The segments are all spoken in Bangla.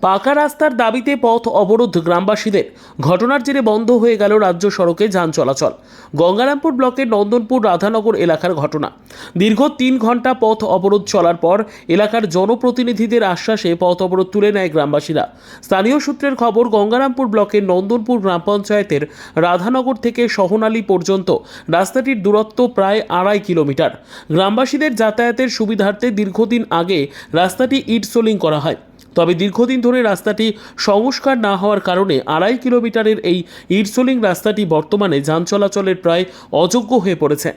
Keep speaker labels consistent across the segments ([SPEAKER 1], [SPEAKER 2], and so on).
[SPEAKER 1] পাকা রাস্তার দাবিতে পথ অবরোধ গ্রামবাসীদের। ঘটনার জেরে বন্ধ হয়ে গেল রাজ্য সড়কে যান চলাচল। গঙ্গারামপুর ব্লকের নন্দনপুর রাধানগর এলাকার ঘটনা। দীর্ঘ তিন ঘণ্টা পথ অবরোধ চলার পর এলাকার জনপ্রতিনিধিদের আশ্বাসে পথ অবরোধ তুলে নেয় গ্রামবাসীরা। স্থানীয় সূত্রের খবর, গঙ্গারামপুর ব্লকের নন্দনপুর গ্রাম পঞ্চায়েতের রাধানগর থেকে সহনালী পর্যন্ত রাস্তাটির দূরত্ব প্রায় আড়াই কিলোমিটার। গ্রামবাসীদের যাতায়াতের সুবিধার্থে দীর্ঘদিন আগে রাস্তাটি ইট সোলিং করা হয়। তবে দীর্ঘদিন ধরে রাস্তাটি সংস্কার না হওয়ার কারণে আড়াই কিলোমিটারের এই ইটসোলিং রাস্তাটি বর্তমানে যান চলাচলের প্রায় অযোগ্য হয়ে পড়েছে।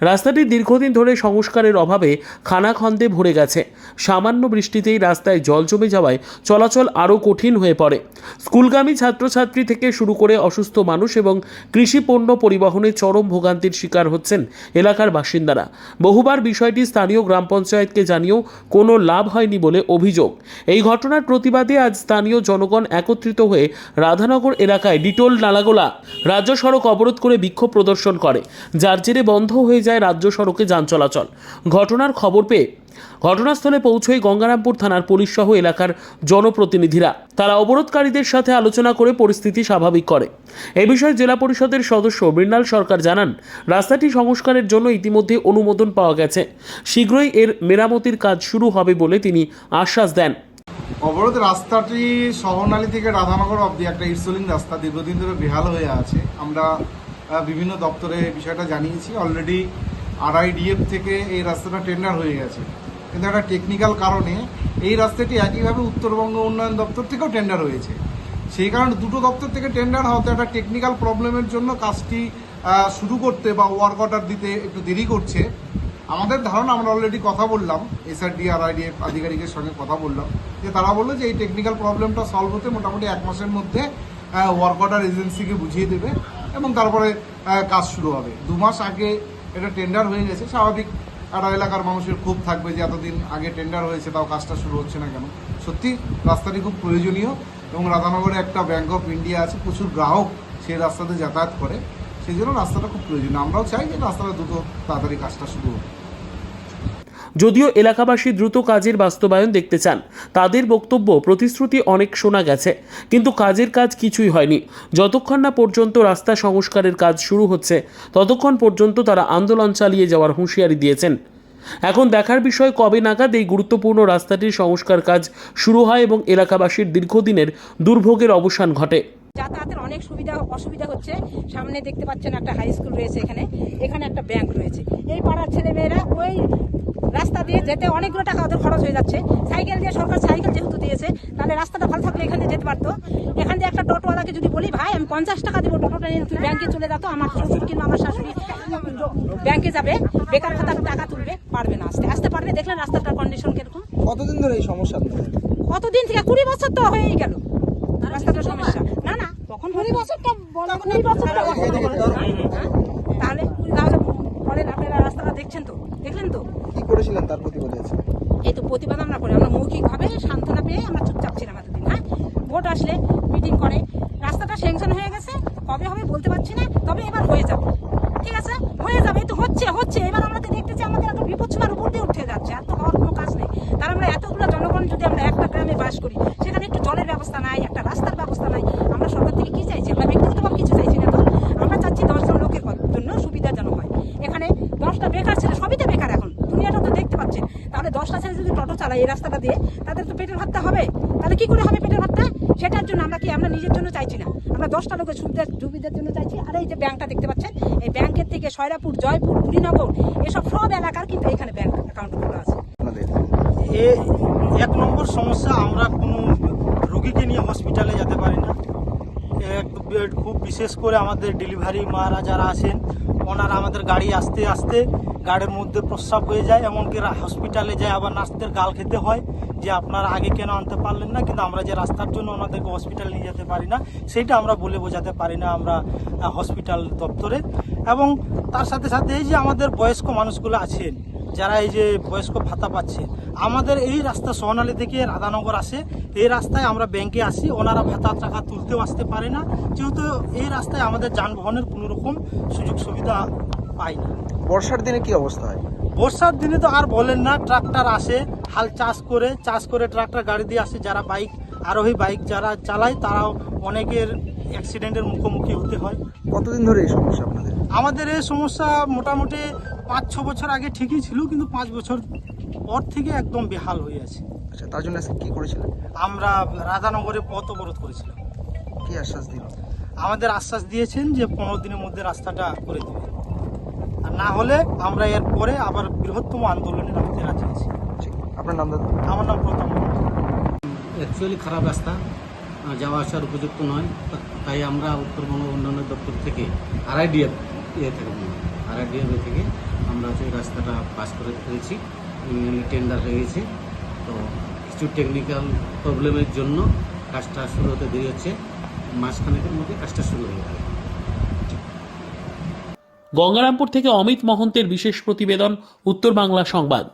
[SPEAKER 1] রাস্তাটি দীর্ঘদিন ধরে সংস্কারের অভাবে খানাখন্দে ভরে গেছে। সামান্য বৃষ্টিতেই রাস্তায় জল জমে যাওয়ায় চলাচল আরও কঠিন হয়ে পড়ে। স্কুলগামী ছাত্রছাত্রী থেকে শুরু করে অসুস্থ মানুষ এবং কৃষি পণ্য পরিবহনে চরম ভোগান্তির শিকার হচ্ছেন এলাকার বাসিন্দারা। বহুবার বিষয়টি স্থানীয় গ্রাম পঞ্চায়েতকে জানিয়েও কোনো লাভ হয়নি বলে অভিযোগ। এই ঘটনার প্রতিবাদে আজ স্থানীয় জনগণ একত্রিত হয়ে রাধানগর এলাকায় ডিটোল নালাগোলা রাজ্য সড়ক অবরোধ করে বিক্ষোভ প্রদর্শন করে, যার জেরে বন্ধ হয়ে যায় রাজ্য সড়কে যান চলাচল। ঘটনার খবর পেয়ে ঘটনাস্থলে পৌঁছয় গঙ্গারামপুর থানার পুলিশ সহ এলাকার জনপ্রতিনিধিরা তারা অবরোধকারীদের সাথে আলোচনা করে পরিস্থিতি স্বাভাবিক করে। এ বিষয়ে জেলা পরিষদের সদস্য মৃণাল সরকার জানান, রাস্তাটি সংস্কারের জন্য ইতিমধ্যে অনুমোদন পাওয়া গেছে। শীঘ্রই এর মেরামতির কাজ শুরু হবে বলে তিনি আশ্বাস দেন।
[SPEAKER 2] অবরোধ রাস্তাটি সহনালী থেকে রাধানগর অব্দি একটা ইটসোলিং রাস্তা দীর্ঘদিন ধরে বেহাল হয়ে আছে। আমরা বিভিন্ন দপ্তরে বিষয়টা জানিয়েছি। অলরেডি আরআইডিএফ থেকে এই রাস্তাটা টেন্ডার হয়ে গেছে। কিন্তু একটা টেকনিক্যাল কারণে এই রাস্তাটি একইভাবে উত্তরবঙ্গ উন্নয়ন দপ্তর থেকেও টেন্ডার হয়েছে। সেই কারণে দুটো দপ্তর থেকে টেন্ডার হওয়াতে একটা টেকনিক্যাল প্রবলেমের জন্য কাজটি শুরু করতে বা ওয়ার্ক অর্ডার দিতে একটু দেরি করছে। আমাদের ধারণা, আমরা অলরেডি কথা বললাম এসআরডি আর আইডিএফ আধিকারিকের সঙ্গে কথা বললাম, যে তারা বলল যে এই টেকনিক্যাল প্রবলেমটা সলভ হতে মোটামুটি এক মাসের মধ্যে ওয়ার্ক অর্ডার এজেন্সিকে বুঝিয়ে দেবে এবং তারপরে কাজ শুরু হবে। দু মাস আগে এটা টেন্ডার হয়ে গেছে, স্বাভাবিক একটা এলাকার মানুষের খুব থাকবে যে এতদিন আগে টেন্ডার হয়েছে, তাও কাজটা শুরু হচ্ছে না কেন? সত্যি, রাস্তাটি খুব প্রয়োজনীয় এবং রাধানগরে একটা ব্যাঙ্ক অফ ইন্ডিয়া আছে, প্রচুর গ্রাহক সেই রাস্তাতে যাতায়াত করে, সেই জন্য রাস্তাটা খুব প্রয়োজনীয়। আমরাও চাই যে রাস্তাটা দ্রুত তাড়াতাড়ি কাজটা শুরু হোক।
[SPEAKER 1] যদিও এলাকাবাসী দ্রুত কাজের বাস্তবায়ন দেখতে চান। তাদের বক্তব্য, প্রতিশ্রুতি অনেক শোনা গেছে, কিন্তু কাজের কাজ কিছুই হয়নি। যতক্ষণ না পর্যন্ত রাস্তা সংস্কারের কাজ শুরু হচ্ছে, ততক্ষণ পর্যন্ত তারা আন্দোলন চালিয়ে যাওয়ার হুঁশিয়ারি দিয়েছেন। এখন দেখার বিষয়, কবে নাগাদ এই গুরুত্বপূর্ণ রাস্তাটির সংস্কার কাজ শুরু হয় এবং এলাকাবাসীর দীর্ঘদিনের দুর্ভোগের অবসান ঘটে?
[SPEAKER 3] যাতায়াতের অনেক সুবিধা, অসুবিধা হচ্ছে। সামনে দেখতে পাচ্ছেন একটা হাই স্কুল রয়েছে এখানে। এখানে একটা ব্যাংক রয়েছে। এই পাড়ার ছেলেমেয়েরা ওই রাস্তা দিয়ে যেতে অনেকগুলো টাকা ওদের খরচ হয়ে যাচ্ছে। সাইকেল দিয়ে সরকার সাইকেল যেহেতু দিয়েছে তাহলে রাস্তাটা ভালো থাকলে এখান দিয়ে যেতে পারতো। এখান দিয়ে একটা টোটোওয়ালাকে যদি বলি ভাই আমি পঞ্চাশ টাকা দেবো টোটোটা নিয়ে তুই ব্যাংকে চলে যাতো আমার শ্বশুর কিংবা আমার শাশুড়ি ব্যাংকে যাবে বেকার খাতার টাকা তুলবে। পারবে না আসতে আসতে পারবে। দেখলেন রাস্তাটার কন্ডিশন কীরকম?
[SPEAKER 4] কতদিন ধরে এই সমস্যা?
[SPEAKER 3] কতদিন থেকে? কুড়ি বছর তো হয়েই গেল। রাস্তাটার সমস্যা। না না কখন কুড়ি বছরটা কুড়ি বছরটা তাহলে তাহলে বলেন আপনারা রাস্তাটা দেখছেন তো দেখলেন তো
[SPEAKER 4] কি করেছিলেন তার প্রতিবাদে আছে
[SPEAKER 3] এই তো প্রতিবাদ আমরা করি আমরা মৌখিকভাবে সান্ত্বনা পেয়ে আমরা চুপচাপ ছিলাম এতদিন হ্যাঁ ভোট আসলে মিটিং করে। রাস্তাটা স্যাংশন হয়ে গেছে, কবে হবে বলতে পারছি না, তবে এবার হয়ে যাবে। ঠিক আছে? হয়ে যাবে, তো হচ্ছে হচ্ছে। এবার আমরা দেখতেছি আমাদের এত বিপদ সীমার উপর দিয়ে উঠে যাচ্ছে, আর তো হওয়ার কোনো কাজ নেই। তার আমরা এতগুলো জনগণ যদি আমরা একটা গ্রামে বাস করি, সেখানে একটু জলের ব্যবস্থা নাই, একটা রাস্তার ব্যবস্থা নাই, আমরা সরকার থেকে কী চাইছি? আমরা ব্যক্তিগতভাবে কিছু চাইছি না তো। আমরা চাচ্ছি দশজন লোকের জন্য সুবিধাজনক হয়। এখানে দশটা বেকার ছেলে, সবই তো বেকার এখন। দুনিয়াটা তো দেখতে পাচ্ছেন। তাহলে দশটা ছেলে যদি টোটো চালায় এই রাস্তাটা দিয়ে, তাদের তো পেটের ভাতটা হবে। তাহলে কি করে হবে পেটের ভাতটা? সেটার জন্য আমরা কি আমরা নিজের জন্য চাইছি না? আমরা দশটা লোকের সুবিধা সুবিধার জন্য চাইছি। আর এই যে ব্যাংকটা দেখতে পাচ্ছেন এই ব্যাংকের থেকে সয়রাপুর জয়পুর পুরীনগর এসব সব এলাকার কিন্তু এখানে ব্যাংক অ্যাকাউন্ট খোলা আছে।
[SPEAKER 4] আপনাদের?
[SPEAKER 5] এক নম্বর সমস্যা আমরা কোনো রুগীকে নিয়ে হসপিটালে যেতে পারি না। খুব বিশেষ করে আমাদের ডেলিভারি মারা যারা আছেন, ওনারা আমাদের গাড়ি আসতে আসতে গাড়ির মধ্যে প্রস্রাব হয়ে যায়, এমনকি হসপিটালে যায় আবার নার্সদের গাল খেতে হয় যে আপনারা আগে কেন আনতে পারলেন না, কিন্তু আমরা যে রাস্তার জন্য ওনাদেরকে হসপিটালে নিয়ে যেতে পারি না, সেটা আমরা বলে বোঝাতে পারি না আমরা হসপিটাল দপ্তরে। এবং তার সাথে সাথে এই যে আমাদের বয়স্ক মানুষগুলো আছেন যারা এই যে বয়স্ক ভাতা পাচ্ছে আমাদের এই রাস্তা সোনালী থেকে রাধানগর আসে। এই রাস্তায় আমরা ব্যাংকে আসি ওনারা ভাতা টাকা তুলতেও আসতে পারে না। যেহেতু এই রাস্তায় আমাদের যানবাহনের কোনো রকম সুযোগ সুবিধা পাই না।
[SPEAKER 4] বর্ষার দিনে কি অবস্থা হয়?
[SPEAKER 5] বর্ষার দিনে তো আর বলেন না ট্রাক্টর আসে হাল চাষ করে চাষ করে ট্রাক্টর গাড়ি দিয়ে আসে। যারা বাইক আরোহী বাইক যারা চালায় তারাও অনেকের অ্যাক্সিডেন্টের মুখোমুখি হতে হয়।
[SPEAKER 4] কতদিন ধরে এই সমস্যা আপনাদের?
[SPEAKER 5] আমাদের এই সমস্যা মোটামুটি পাঁচ ছ বছর আগে ঠিকই ছিল কিন্তু পাঁচ বছর পর থেকে একদম বেহাল হয়ে আছে।
[SPEAKER 4] আচ্ছা তার জন্য আজকে কি করেছিলেন?
[SPEAKER 5] আমরা রাধানগরে পথ অবরোধ করেছিলাম।
[SPEAKER 4] কি আশ্বাস দিল?
[SPEAKER 5] আমাদের আশ্বাস দিয়েছেন যে পনেরো দিনের মধ্যে রাস্তাটা করে দেবে আর না হলে আমরা এর পরে আবার বৃহত্তম আন্দোলনে নামতে রাজি আছি।
[SPEAKER 4] আপনার নাম দাদা?
[SPEAKER 5] আমার নাম প্রথম
[SPEAKER 6] অ্যাকচুয়ালি খারাপ রাস্তা যাওয়া আসার উপযুক্ত নয় তাই আমরা উত্তরবঙ্গ উন্নয়ন দপ্তর থেকে আরআইডিএফ ইয়ে থেকে। আরআইডিএফ থেকে আমরা যে রাস্তাটা পাস করে ফেলেছি টেন্ডার হয়ে গেছে। তো কিছু টেকনিক্যাল প্রবলেমের জন্য কাজটা শুরু হতে দেরি হচ্ছে। মাসখানেকের মধ্যে কাজটা শুরু হয়ে যাবে
[SPEAKER 1] গঙ্গারামপুর থেকে অমিত মহন্তের বিশেষ প্রতিবেদন, উত্তর বাংলা সংবাদ।